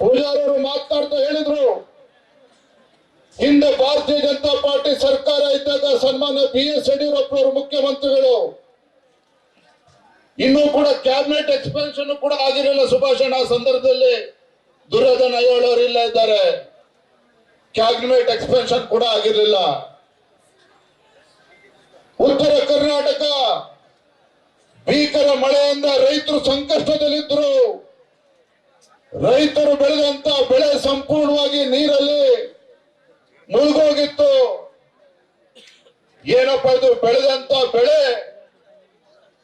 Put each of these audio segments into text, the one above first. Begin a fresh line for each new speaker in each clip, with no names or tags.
ಪೂಜಾರವರು ಮಾತನಾಡ್ತಾ ಹೇಳಿದ್ರು. ಹಿಂದೆ ಭಾರತೀಯ ಜನತಾ ಪಾರ್ಟಿ ಸರ್ಕಾರ ಇದ್ದಾಗ ಸನ್ಮಾನ್ಯ ಬಿ ಎಸ್ ಯಡಿಯೂರಪ್ಪ ಅವರು ಮುಖ್ಯಮಂತ್ರಿಗಳು. ಇನ್ನೂ ಕೂಡ ಕ್ಯಾಬಿನೆಟ್ ಎಕ್ಸ್ಪೆನ್ಷನ್ ಕೂಡ ಆಗಿರಲಿಲ್ಲ ಸುಭಾಷಣ ಸಂದರ್ಭದಲ್ಲಿ. ದುರ್ಯೋಧನ ನಯೋಳವರು ಇಲ್ಲ ಇದ್ದಾರೆ. ಕ್ಯಾಬಿನೆಟ್ ಎಕ್ಸ್ಪೆನ್ಷನ್ ಕೂಡ ಆಗಿರಲಿಲ್ಲ. ಉತ್ತರ ಕರ್ನಾಟಕ ಭೀಕರ ಮಳೆಯಿಂದ ರೈತರು ಸಂಕಷ್ಟದಲ್ಲಿದ್ದರು ರೈತರು ಬೆಳೆದಂತ ಬೆಳೆ ಸಂಪೂರ್ಣವಾಗಿ ನೀರಲ್ಲಿ ಮುಳುಗೋಗಿತ್ತು. ಏನಪ್ಪ ಇದು ಬೆಳೆದಂತ ಬೆಳೆ?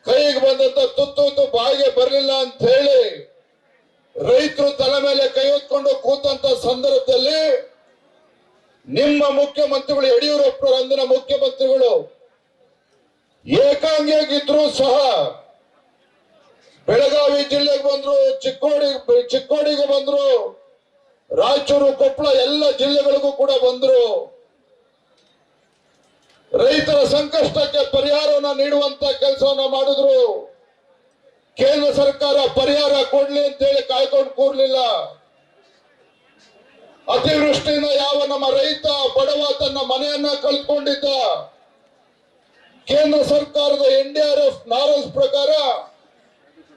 ಕೈಗೆ ಬಂದಂತ ತುತ್ತು ಬಾಯಿಗೆ ಬರಲಿಲ್ಲ ಅಂತ ಹೇಳಿ ರೈತರು ತಲೆ ಮೇಲೆ ಕೈ ಹೊತ್ಕೊಂಡು ಕೂತಂತ ಸಂದರ್ಭದಲ್ಲಿ ನಿಮ್ಮ ಮುಖ್ಯಮಂತ್ರಿಗಳು ಯಡಿಯೂರಪ್ಪ ಅಂದಿನ ಮುಖ್ಯಮಂತ್ರಿಗಳು ಏಕಾಂಗಿಯಾಗಿದ್ರು ಸಹ ಬೆಳಗಾವಿ ಜಿಲ್ಲೆಗೆ ಚಿಕ್ಕೋಡಿ ಚಿಕ್ಕೋಡಿಗೆ ಬಂದ್ರು. ರಾಯಚೂರು, ಕೊಪ್ಪಳ ಎಲ್ಲ ಜಿಲ್ಲೆಗಳಿಗೂ ಕೂಡ ಬಂದ್ರು. ರೈತರ ಸಂಕಷ್ಟಕ್ಕೆ ಪರಿಹಾರವನ್ನು ನೀಡುವಂತ ಕೆಲಸವನ್ನ ಮಾಡಿದ್ರು. ಕೇಂದ್ರ ಸರ್ಕಾರ ಪರಿಹಾರ ಕೊಡ್ಲಿ ಅಂತ ಹೇಳಿ ಕಾಯ್ಕೊಂಡು ಕೂರ್ಲಿಲ್ಲ. ಅತಿವೃಷ್ಟಿಯಿಂದ ಯಾವ ನಮ್ಮ ರೈತ ಬಡವ ತನ್ನ ಮನೆಯನ್ನ ಕಳ್ಕೊಂಡಿದ್ದ. ಕೇಂದ್ರ ಸರ್ಕಾರದ N D R F norms ಪ್ರಕಾರ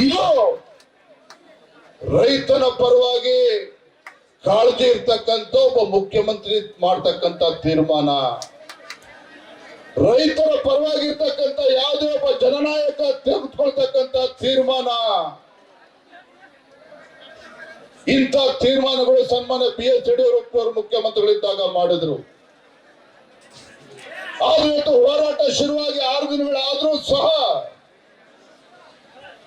ಇದು ರೈತನ ಪರವಾಗಿ ಕಾಳಜಿ ಇರ್ತಕ್ಕಂಥ ಒಬ್ಬ ಮುಖ್ಯಮಂತ್ರಿ ಮಾಡ್ತಕ್ಕಂತ ತೀರ್ಮಾನ. ರೈತರ ಪರವಾಗಿರ್ತಕ್ಕಂತ ಯಾವುದೇ ಒಬ್ಬ ಜನನಾಯಕ ತೆಗೆದುಕೊಳ್ತಕ್ಕಂತ ತೀರ್ಮಾನ. ಇಂತ ತೀರ್ಮಾನಗಳು ಸನ್ಮಾನ ಬಿ ಎಸ್ ಯಡಿಯೂರಪ್ಪ ಅವರು ಮುಖ್ಯಮಂತ್ರಿಗಳಿದ್ದಾಗ ಮಾಡಿದ್ರು. ಆದ್ರೆ ಹೋರಾಟ ಶುರುವಾಗಿ ಆರು ದಿನಗಳಾದ್ರೂ ಸಹ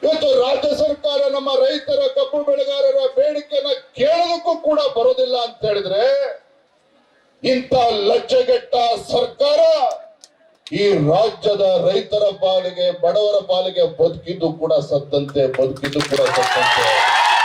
ಇವತ್ತು ರಾಜ್ಯ ಸರ್ಕಾರ ನಮ್ಮ ರೈತರ ಕಬ್ಬು ಬೆಳೆಗಾರರ ಬೇಡಿಕೆಯನ್ನ ಕೇಳೋದಕ್ಕೂ ಕೂಡ ಬರೋದಿಲ್ಲ ಅಂತ ಹೇಳಿದ್ರೆ ಇಂಥ ಲಜ್ಜೆಗೆಟ್ಟ ಸರ್ಕಾರ ಈ ರಾಜ್ಯದ ರೈತರ ಪಾಲಿಗೆ, ಬಡವರ ಪಾಲಿಗೆ ಬದುಕಿದ್ದು ಕೂಡ ಸತ್ತಂತೆ, ಬದುಕಿದ್ದು ಕೂಡ ಸತ್ತಂತೆ.